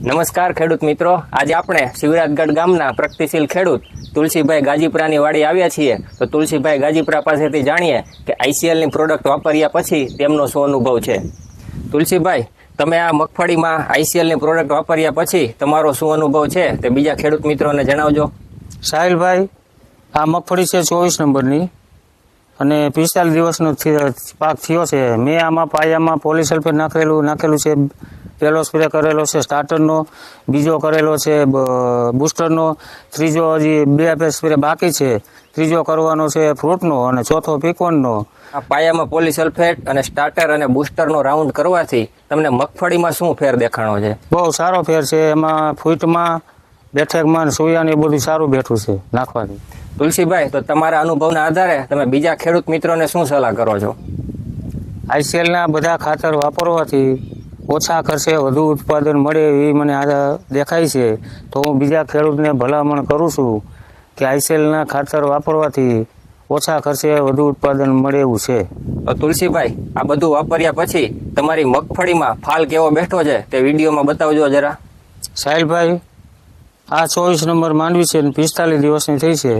નમસ્કાર ખેડૂત મિત્રો. આજે આપણે શિવરાજગઢ ગામના પ્રગતિશીલ ખેડૂત તુલસીભાઈ ગાજીપુરાની વાડી આવ્યા છીએ. તો તુલસીભાઈ ગાજીપુરા પાસેથી જાણીએ કે આઈસીએલની પ્રોડક્ટ વાપર્યા પછી તેમનો શું અનુભવ છે? તુલસીભાઈ, તમે આ મગફળીમાં આઈસીએલની પ્રોડક્ટ વાપર્યા પછી તમારો શું અનુભવ છે? તે બીજા ખેડૂત મિત્રોને જણાવજો. સાહિલભાઈ, આ મગફળી છે ચોવીસ નંબરની અને પિસ્તાલીસ દિવસનો પાક થયો છે. મેં આમાં પાયામાં પોલીસલ્ફેટ નાખેલું નાખેલું છે પહેલો સ્પ્રે કરેલો છે સ્ટાર્ટરનો બીજો કરેલો છે બૂસ્ટરનો. ત્રીજો હજી બે સ્પ્રે બાકી છે. ત્રીજો કરવાનો છે ફ્રૂટનો અને ચોથો પીકોનનો. આ પાયામાં પોલિસલ્ફેટ અને સ્ટાર્ટર અને બૂસ્ટરનો રાઉન્ડ કરવાથી તમને મગફળીમાં શું ફેર દેખાણો છે? બહુ સારો ફેર છે. એમાં ફૂટમાં બેઠકમાં સોયાને બધું સારું બેઠું છે નાખવાથી તુલસીભાઈ તો તમારા અનુભવના આધારે તમે બીજા ખેડૂત મિત્રોને શું સલાહ કરો છો? આઈસીએલના બધા ખાતર વાપરવાથી ઓછા ખર્ચે વધુ ઉત્પાદન મળે એવી મને આ દેખાય છે તો હું બીજા ખેડૂતને ભલામણ કરું છું કે આઈસીએલના ખાતર વાપરવાથી ઓછા ખર્ચે વધુ ઉત્પાદન મળે એવું છે. તુલસીભાઈ આ બધું વાપર્યા પછી તમારી મગફળીમાં ફાલ કેવો બેઠો છે તે વિડીયોમાં બતાવજો જરા. સાહેલભાઈ આ ચોવીસ નંબર માંડવી છે અને પિસ્તાલીસ દિવસની થઈ છે.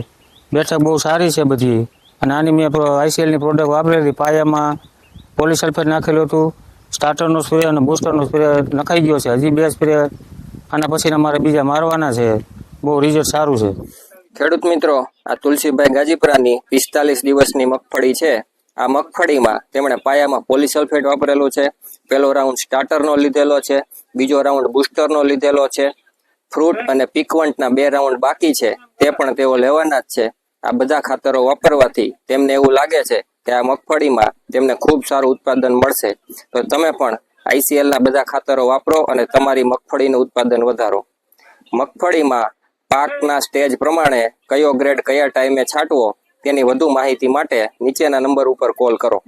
બેઠક બહુ સારી છે બધી. અને આની મેં આઈસીએલની પ્રોડક્ટ વાપરેલી. પાયામાં પોલીસલ્ફેટ નાખેલું હતું. સ્ટાર્ટરનો સ્પ્રે અને બૂસ્ટરનો સ્પ્રે નખાઈ ગયો છે. હજી બે સ્પ્રે આના પછી અમારે બીજા મારવાના છે. બહુ રિઝલ્ટ સારું છે. ખેડૂત મિત્રો, આ તુલસીભાઈ ગાજીપુરાની પિસ્તાલીસ દિવસની મગફળી છે. આ મગફળીમાં તેમણે પાયામાં પોલિસલ્ફેટ વાપરેલું છે. પહેલો રાઉન્ડ સ્ટાર્ટરનો લીધેલો છે. બીજો રાઉન્ડ બૂસ્ટરનો લીધેલો છે. ફ્રૂટ અને પીકવન્ટના બે રાઉન્ડ બાકી છે. તે પણ તેઓ લેવાના જ છે. આ બધા ખાતરો વાપરવાથી તેમને એવું લાગે છે કે આ મગફળીમાં તેમને ખૂબ સારું ઉત્પાદન મળશે, તો તમે પણ આઈસીએલના બધા ખાતરો વાપરો અને તમારી મગફળીનું ઉત્પાદન વધારો. મગફળીમાં પાકના સ્ટેજ પ્રમાણે કયો ગ્રેડ કયા ટાઈમે છાંટવો તેની વધુ માહિતી માટે નીચેના નંબર ઉપર કોલ કરો.